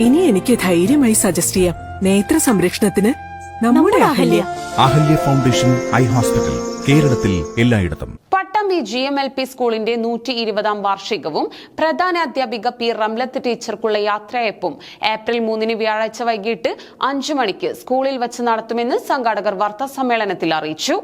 ഇനി എനിക്ക് ധൈര്യമായി സജസ്റ്റ് ചെയ്യാം. നേത്ര സംരക്ഷണത്തിന് നമ്മുടെ Ahalya. Ahalya. Foundation eye hospital കേരളത്തിൽ എല്ലായിടത്തും. Pattambi G M L P സ്കൂളിന്റെ നൂറ്റി ഇരുപതാം വാർഷികവും പ്രധാന അധ്യാപിക പി റംലത്ത് ടീച്ചർക്കുള്ള യാത്രയപ്പും ഏപ്രിൽ മൂന്നിന് വ്യാഴാഴ്ച വൈകിട്ട് അഞ്ചു മണിക്ക് സ്കൂളിൽ വച്ച് നടത്തുമെന്ന് സംഘാടകർ വാർത്താ സമ്മേളനത്തിൽ അറിയിച്ചു.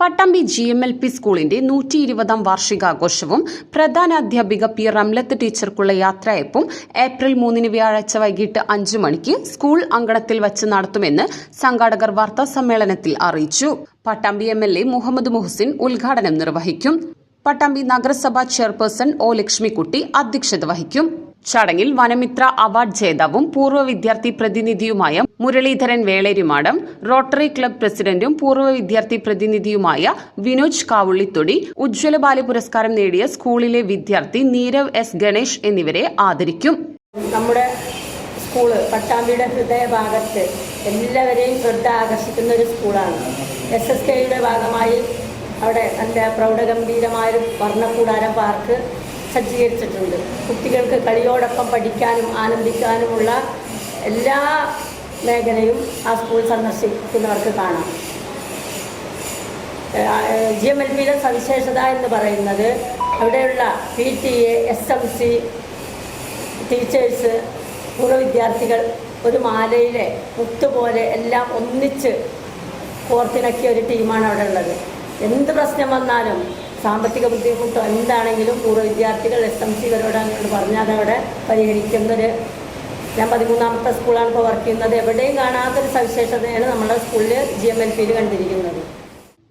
Pattambi G M L P സ്കൂളിന്റെ നൂറ്റി ഇരുപതാം വാർഷികാഘോഷവും പ്രധാന അധ്യാപിക പി റംലത്ത് ടീച്ചർക്കുള്ള യാത്രയപ്പും ഏപ്രിൽ മൂന്നിന് വ്യാഴാഴ്ച വൈകിട്ട് അഞ്ചു മണിക്ക് സ്കൂൾ അങ്കണത്തിൽ വച്ച് നടത്തുമെന്ന് സംഘാടകർ വാർത്താ സമ്മേളനത്തിൽ അറിയിച്ചു. Pattambi M L A Muhammad Muhasin ഉദ്ഘാടനം നിർവഹിക്കും. പട്ടാമ്പി നഗരസഭാ ചെയർപേഴ്സൺ ഒ ലക്ഷ്മിക്കുട്ടി അധ്യക്ഷത വഹിക്കും. ചടങ്ങിൽ വനമിത്ര അവാർഡ് ജേതാവും പൂർവ വിദ്യാർത്ഥി പ്രതിനിധിയുമായ മുരളീധരൻ വേളേരിമാടം റോട്ടറി ക്ലബ് പ്രസിഡന്റും പൂർവ വിദ്യാർത്ഥി പ്രതിനിധിയുമായ വിനോജ് കാവുള്ളിത്തൊടി ഉജ്ജ്വല ബാല പുരസ്കാരം നേടിയ സ്കൂളിലെ വിദ്യാർത്ഥി നീരവ് എസ് ഗണേഷ് എന്നിവരെ ആദരിക്കും. നമ്മുടെ സ്കൂൾ പട്ടാമ്പിയുടെ ഹൃദയഭാഗത്ത് എല്ലാവരെയും ശ്രദ്ധ ആകർഷിക്കുന്ന ഒരു സ്കൂളാണ്. എസ് എസ് കെയുടെ ഭാഗമായി അവിടെ നല്ല പ്രൗഢഗംഭീരമായൊരു വർണക്കൂടാരം പാർക്ക് സജ്ജീകരിച്ചിട്ടുണ്ട്. കുട്ടികൾക്ക് കളിയോടൊപ്പം പഠിക്കാനും ആനന്ദിക്കാനുമുള്ള എല്ലാ മേഖലയും ആ സ്കൂൾ സന്ദർശിക്കുന്നവർക്ക് കാണാം. ജി എം എൽ പിയിലെ സവിശേഷത എന്ന് പറയുന്നത് അവിടെയുള്ള P T A S M C teachers പൂർവ വിദ്യാർത്ഥികൾ ഒരു മാലയിലെ മുത്തുപോലെ എല്ലാം ഒന്നിച്ച് കോർത്തിണക്കിയ ഒരു ടീമാണ് അവിടെ ഉള്ളത്. എന്ത് പ്രശ്നം വന്നാലും സാമ്പത്തിക ബുദ്ധിമുട്ടോ എന്താണെങ്കിലും പൂർവ വിദ്യാർത്ഥികൾ എസ് എം സി ഇവരോട് പറഞ്ഞാൽ അതവിടെ പരിഹരിക്കുന്നൊരു ഞാൻ പതിമൂന്നാമത്തെ സ്കൂളാണ് ഇപ്പോൾ വർക്ക് ചെയ്യുന്നത്. എവിടെയും കാണാത്തൊരു സവിശേഷതയാണ് നമ്മുടെ സ്കൂളിൽ ജി എം എൽ പിയിൽ കണ്ടിരിക്കുന്നത്.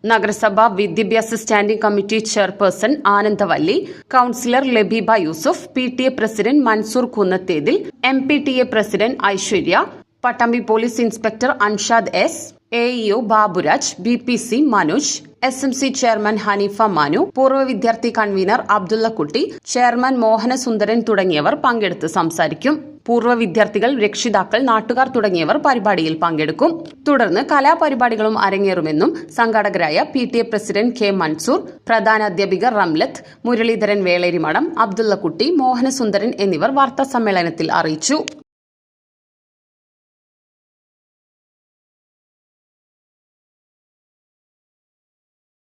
നഗരസഭ വിദ്യാഭ്യാസ standing committee chairperson Anandavalli councillor Labeeba Yusuf P T A president Mansoor Kunnathethil M P T A president Aishwarya Pattambi police inspector Anshad S A E O Baburaj B P C Manoj S M C chairman Haneefa Manu പൂർവ വിദ്യാർത്ഥി convener Abdullakutty chairman Mohanasundaran തുടങ്ങിയവർ പങ്കെടുത്ത് സംസാരിക്കും. പൂർവ വിദ്യാർത്ഥികൾ രക്ഷിതാക്കൾ നാട്ടുകാർ തുടങ്ങിയവർ പരിപാടിയിൽ പങ്കെടുക്കും. തുടർന്ന് കലാപരിപാടികളും അരങ്ങേറുമെന്നും സംഘാടകരായ P T A president K Mansoor പ്രധാന അധ്യാപിക റംലത്ത് മുരളീധരൻ വേളേരിമഠം അബ്ദുള്ളക്കുട്ടി മോഹനസുന്ദരൻ എന്നിവർ വാർത്താ സമ്മേളനത്തിൽ അറിയിച്ചു.